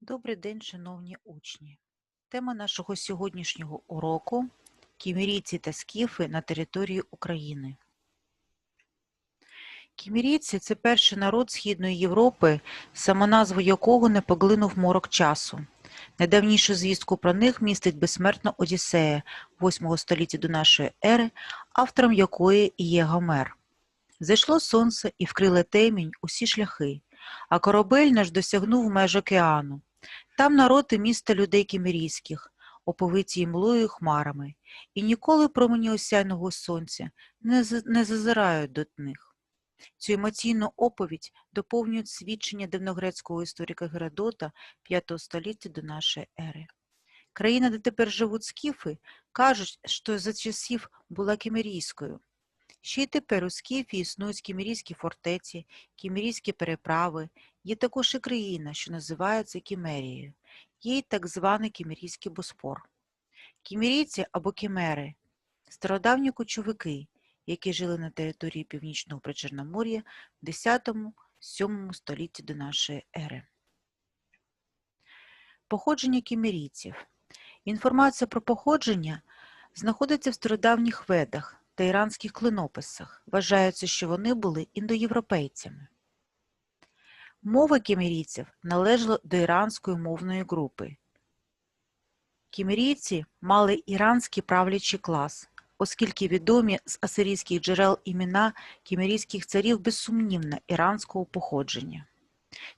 Добрий день, шановні учні. Тема нашого сьогоднішнього уроку кімерійці та скіфи на території України. Кімерійці – це перший народ Східної Європи, самоназву якого не поглинув морок часу. Найдавнішу звістку про них містить безсмертна Одіссея 8 століття до нашої ери, автором якої є Гомер. Зайшло сонце і вкриле темінь усі шляхи, а корабель наш досягнув меж океану. Там народ і місто людей кімерійських, оповиті млою і хмарами, і ніколи промені осяйного сонця не, не зазирають до них. Цю емоційну оповідь доповнюють свідчення давньогрецького історика Геродота 5 століття до нашої ери. Країна, де тепер живуть скіфи, кажуть, що за часів була кімерійською. Ще й тепер у Скіфі існують кімерійські фортеці, кімерійські переправи, є також і країна, що називається Кімерією, є й так званий Кімерійський Боспор. Кімерійці або кімери – стародавні кочовики, які жили на території Північного Причорномор'я в 10-7 столітті до нашої ери. Походження кімерійців. Інформація про походження знаходиться в стародавніх ведах та іранських клинописах. Вважається, що вони були індоєвропейцями. Мова кімерійців належала до іранської мовної групи. Кімерійці мали іранський правлячий клас, оскільки відомі з асирійських джерел імена кімерійських царів безсумнівно іранського походження.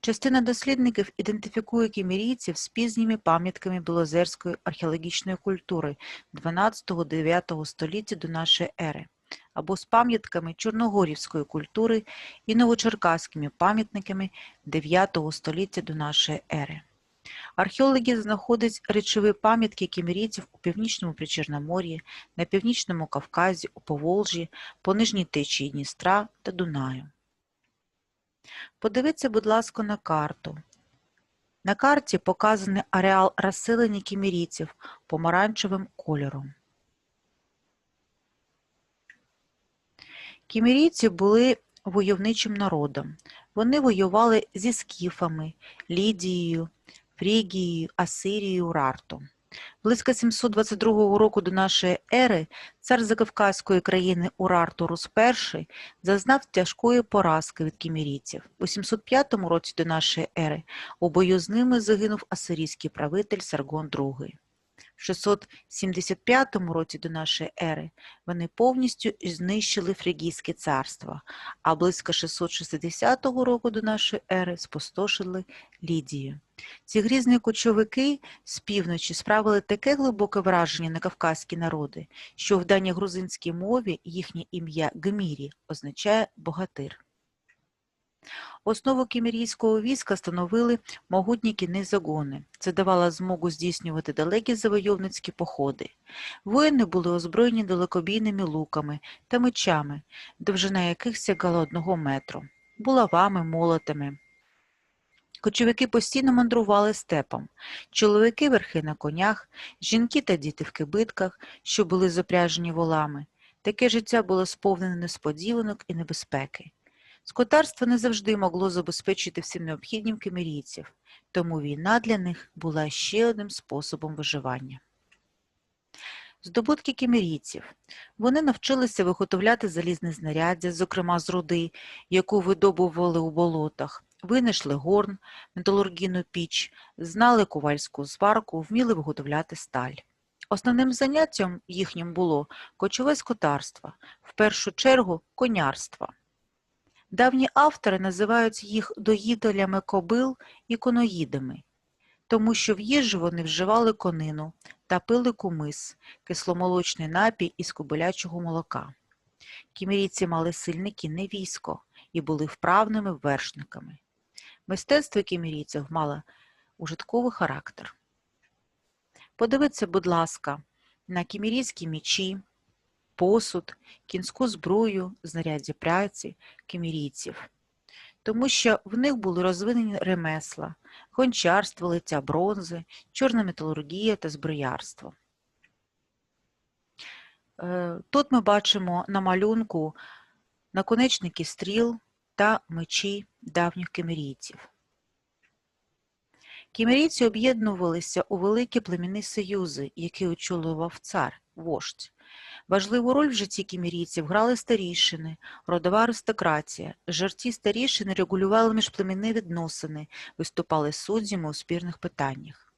Частина дослідників ідентифікує кімерійців з пізніми пам'ятками білозерської археологічної культури 12-9 століття до нашої ери або з пам'ятками чорногорівської культури і новочеркаськими пам'ятниками 9 століття до нашої ери. Археологи знаходять речові пам'ятки кімерійців у північному Причорномор'ї, на північному Кавказі, у Поволжі, по нижній течії Дністра та Дунаю. Подивіться, будь ласка, на карту. На карті показаний ареал розселення кімерійців помаранчевим кольором. Кімерійці були войовничим народом. Вони воювали зі скіфами, Лідією, Фрігією, Асирією, Урартом. Близько 722 року до нашої ери цар закавказької країни Урарту Рус І зазнав тяжкої поразки від кімерійців. У 705 році до нашої ери у бою з ними загинув асирійський правитель Саргон II. В 675 році до нашої ери вони повністю знищили Фрігійське царство, а близько 660 року до нашої ери спустошили Лідію. Ці грізні кочовики з півночі справили таке глибоке враження на кавказькі народи, що в даній грузинській мові їхнє ім'я Гмірі означає богатир. Основу кімерійського війська становили могутні кінні загони. Це давало змогу здійснювати далекі завойовницькі походи. Воїни були озброєні далекобійними луками та мечами, довжина яких сягала одного метру, булавами, молотами. Кочовики постійно мандрували степом. Чоловіки верхи на конях, жінки та діти в кибитках, що були запряжені волами. Таке життя було сповнене несподіванок і небезпеки. Скотарство не завжди могло забезпечити всім необхіднім кемерійців, тому війна для них була ще одним способом виживання. Здобутки кемерійців. Вони навчилися виготовляти залізне знаряддя, зокрема з руди, яку видобували у болотах, винайшли горн, металургійну піч, знали ковальську зварку, вміли виготовляти сталь. Основним заняттям їхнім було кочове скотарство, в першу чергу конярство. Давні автори називають їх доїделями кобил і коноїдами, тому що в їжу вони вживали конину та пили кумис, кисломолочний напій із кобилячого молока. Кімерійці мали сильне кінне військо і були вправними вершниками. Мистецтво кімерійців мало ужитковий характер. Подивіться, будь ласка, на кімерійські мічі, посуд, кінську зброю, знаряддя праці кімерійців, тому що в них були розвинені ремесла, гончарство, лиття бронзи, чорна металургія та зброярство. Е, Тут ми бачимо на малюнку наконечники стріл та мечі давніх кемерійців. Кімерійці об'єднувалися у великі племінні союзи, які очолював цар, вождь. Важливу роль в житті кімерійців грали старішини, родова аристократія. Жерці старішини регулювали міжплемінні відносини, виступали суддями у спірних питаннях.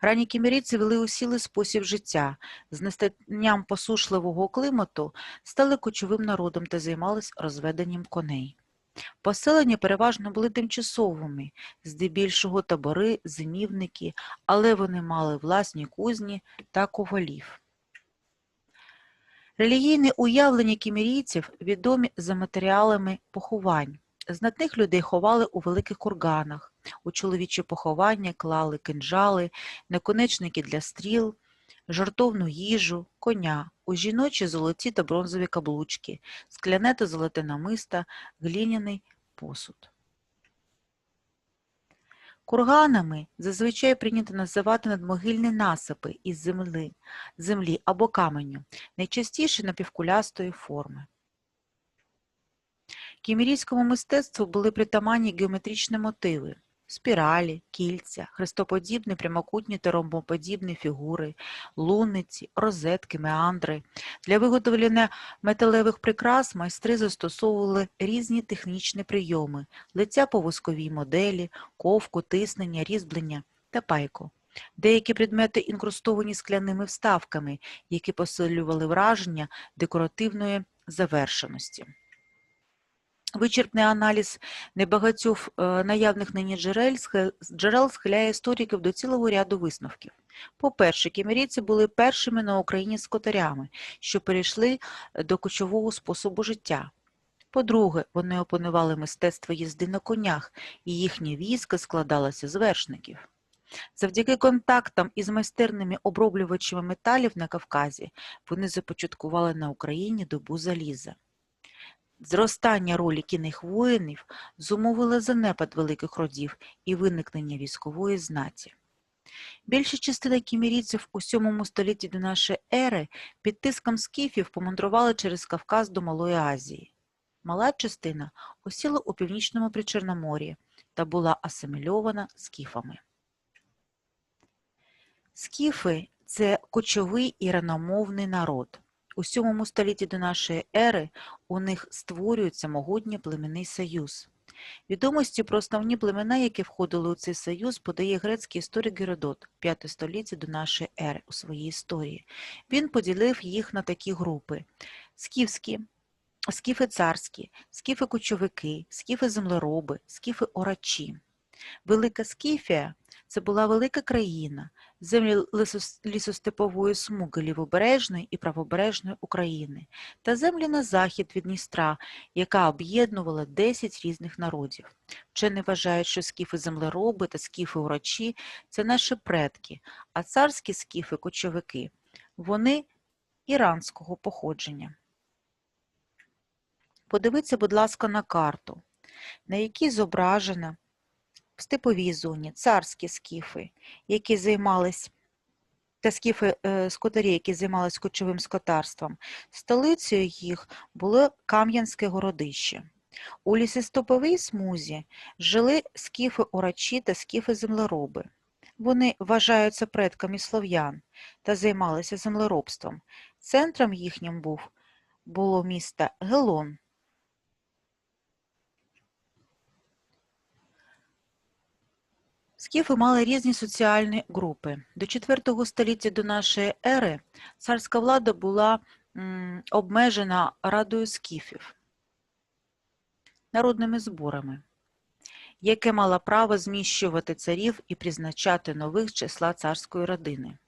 Ранні кімерійці вели усілий спосіб життя, з настанням посушливого клімату стали кочовим народом та займались розведенням коней. Поселення переважно були тимчасовими, здебільшого табори, зимівники, але вони мали власні кузні та ковалів. Релігійні уявлення кімерійців відомі за матеріалами поховань. Знатних людей ховали у великих курганах, у чоловічі поховання клали кинджали, наконечники для стріл, жартовну їжу, коня, у жіночі золоті та бронзові каблучки, скляне та золоте намиста, глиняний посуд. Курганами зазвичай прийнято називати надмогильні насипи із земли, землі або каменю, найчастіше напівкулястої форми. Кімірійському мистецтву були притаманні геометричні мотиви – спіралі, кільця, хрестоподібні прямокутні та ромбоподібні фігури, луниці, розетки, меандри. Для виготовлення металевих прикрас майстри застосовували різні технічні прийоми – лиця по восковій моделі, ковку, тиснення, різьблення та пайку. Деякі предмети інкрустовані скляними вставками, які посилювали враження декоративної завершеності. Вичерпний аналіз небагатьох е, наявних нині джерел, схиляє істориків до цілого ряду висновків. По-перше, кімерійці були першими на Україні скотарями, що перейшли до кочового способу життя. По-друге, вони опанували мистецтво їзди на конях, і їхнє військо складалося з вершників. Завдяки контактам із майстерними оброблювачами металів на Кавказі вони започаткували на Україні добу заліза. Зростання ролі кінних воїнів зумовило занепад великих родів і виникнення військової знаті. Більша частина кімерійців у 7 столітті до нашої ери під тиском скіфів помандрували через Кавказ до Малої Азії. Мала частина осіла у північному Причорномор'ї та була асимільована скіфами. Скіфи – це кочовий іраномовний народ. У 7 столітті до нашої ери у них створюється могутній племінний союз. Відомості про основні племена, які входили у цей союз, подає грецький історик Геродот 5 століття до нашої ери у своїй історії. Він поділив їх на такі групи: скіфські, скіфи царські, скіфи кочовики, скіфи землероби, скіфи орачі. Велика Скіфія це була велика країна, землі лісостепової смуги лівобережної і правобережної України та землі на захід від Дністра, яка об'єднувала 10 різних народів. Вчені вважають, що скіфи-землероби та скіфи-урочі – це наші предки, а царські скіфи-кочовики – вони іранського походження. Подивіться, будь ласка, на карту, на якій зображено в степовій зоні царські скіфи, які займались та скіфи е, скотарі, які займалися кочовим скотарством. Столицею їх було Кам'янське городище. У лісостоповій смузі жили скіфи-орачі та скіфи-землероби. Вони вважаються предками слов'ян та займалися землеробством. Центром їхнім був було місто Гелон. Скіфи мали різні соціальні групи. До IV століття до нашої ери царська влада була обмежена радою скіфів, народними зборами, яке мало право зміщувати царів і призначати нових числа царської родини.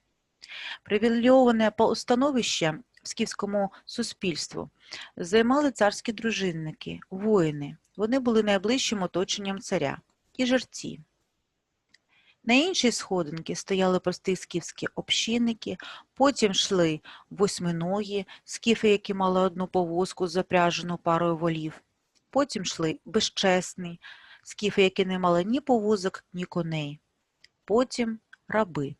Привілейоване постановище в скіфському суспільству займали царські дружинники, воїни. Вони були найближчим оточенням царя і жерці. На іншій сходинці стояли прості скіфські общинники, потім йшли восьминогі, скіфи, які мали одну повозку запряжену парою волів. Потім йшли безчесні, скіфи, які не мали ні повозок, ні коней. Потім раби.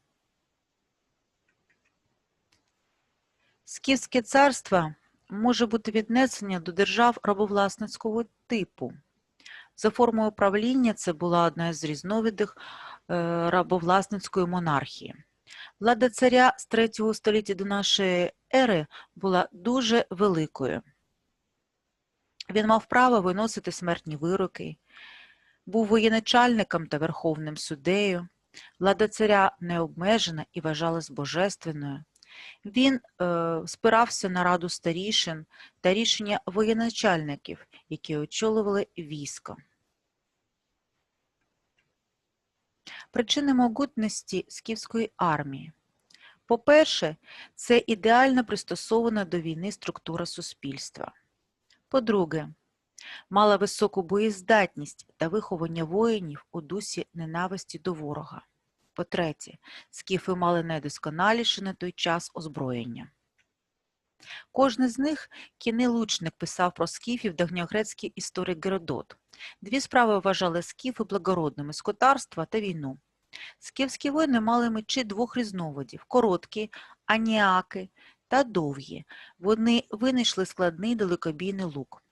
Скіфське царство може бути віднесення до держав рабовласницького типу. За формою правління це була одна з різновидів е, рабовласницької монархії. Влада царя з 3 століття до нашої ери була дуже великою. Він мав право виносити смертні вироки, був воєначальником та верховним суддею. Влада царя необмежена і вважалась божественною. Він е, спирався на раду старішин та рішення воєначальників, які очолювали військо. Причини могутності скіфської армії. По-перше, це ідеально пристосована до війни структура суспільства. По-друге, мала високу боєздатність та виховання воїнів у дусі ненависті до ворога. По-третє, скіфи мали найдосконаліше на той час озброєння. Кожний з них кінний лучник писав про скіфів давньогрецький історик Геродот. Дві справи вважали скіфи благородними – скотарство та війну. Скіфські воїни мали мечі двох різновидів – короткі, аніаки та довгі. Вони винайшли складний далекобійний лук.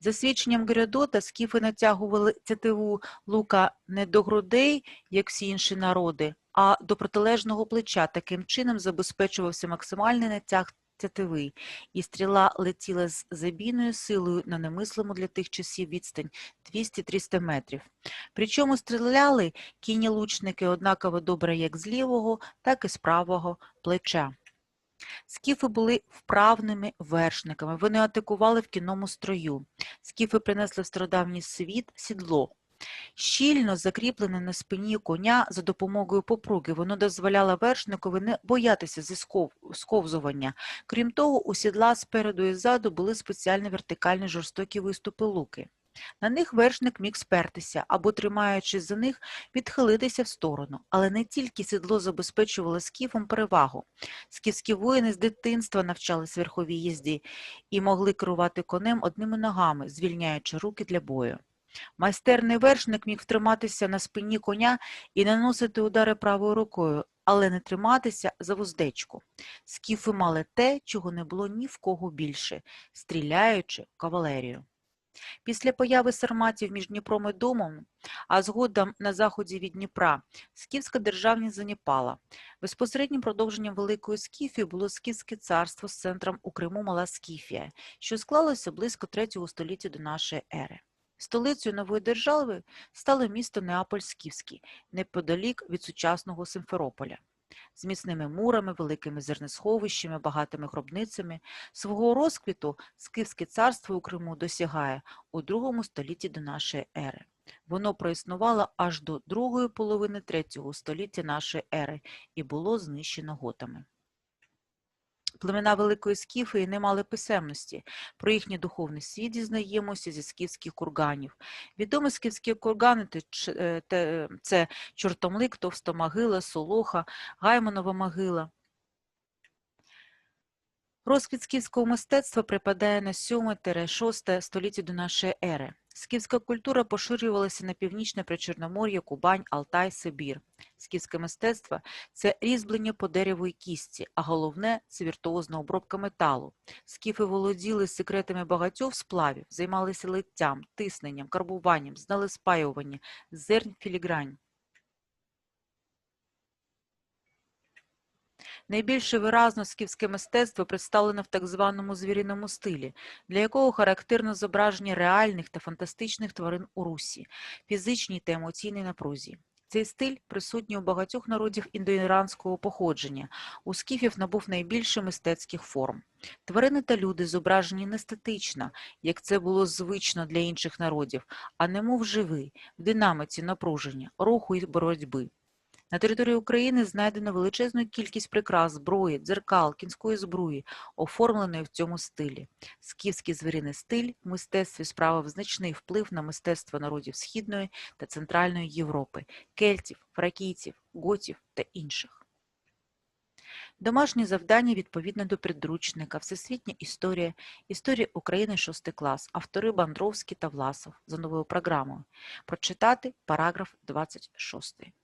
За свідченням Геродота, скіфи натягували тятиву лука не до грудей, як всі інші народи, а до протилежного плеча. Таким чином забезпечувався максимальний натяг тятиви, і стріла летіла з забійною силою на немислиму для тих часів відстань 200-300 метрів. Причому стріляли кінні лучники однаково добре як з лівого, так і з правого плеча. Скіфи були вправними вершниками, вони атакували в кінному строю. Скіфи принесли в стародавній світ сідло. Щільно закріплене на спині коня за допомогою попруги, воно дозволяло вершникові не боятися зісков- сковзування. Крім того, у сідла спереду і ззаду були спеціальні вертикальні жорстокі виступи луки. На них вершник міг спертися або, тримаючись за них, відхилитися в сторону. Але не тільки сідло забезпечувало скіфам перевагу. Скіфські воїни з дитинства навчались верховій їзді і могли керувати конем одними ногами, звільняючи руки для бою. Майстерний вершник міг втриматися на спині коня і наносити удари правою рукою, але не триматися за вуздечку. Скіфи мали те, чого не було ні в кого більше – стріляючи кавалерію. Після появи сарматів між Дніпром і Домом, а згодом на заході від Дніпра, скіфська державність заніпала. Безпосереднім продовженням Великої Скіфії було Скіфське царство з центром у Криму Мала Скіфія, що склалося близько 3 століття до нашої ери. Столицею нової держави стало місто Неаполь-Скіфський, неподалік від сучасного Симферополя. З міцними мурами, великими зернесховищами, багатими гробницями, свого розквіту Скіфське царство у Криму досягає у другому столітті до нашої ери. Воно проіснувало аж до другої половини третього століття нашої ери і було знищено готами. Племена Великої Скіфії не мали писемності. Про їхній духовний світ дізнаємося зі скіфських курганів. Відомі скіфські кургани е, це Чортомлик, Товста могила, Солоха, Гаймонова могила. Розквіт скіфського мистецтва припадає на 7-6 століття до нашої ери. Скіфська культура поширювалася на північне Причорномор'я, Кубань, Алтай, Сибір. Скіфське мистецтво – це різьблення по дереву і кісті, а головне – це віртуозна обробка металу. Скіфи володіли секретами багатьох сплавів, займалися литтям, тисненням, карбуванням, знали спаювання, зернь, філігрань. Найбільше виразно скіфське мистецтво представлено в так званому звіриному стилі, для якого характерно зображення реальних та фантастичних тварин у русі, фізичній та емоційній напрузі. Цей стиль присутній у багатьох народів індоіранського походження. У скіфів набув найбільше мистецьких форм. Тварини та люди зображені не статично, як це було звично для інших народів, а немов живі, в динаміці напруження, руху і боротьби. На території України знайдено величезну кількість прикрас, зброї, дзеркал, кінської збруї, оформленої в цьому стилі. Скіфський звіриний стиль в мистецтві справив значний вплив на мистецтво народів Східної та Центральної Європи, кельтів, фракійців, готів та інших. Домашні завдання відповідно до підручника «Всесвітня історія», «Історія України 6 клас», автори Бандровський та Власов за новою програмою. Прочитати параграф 26.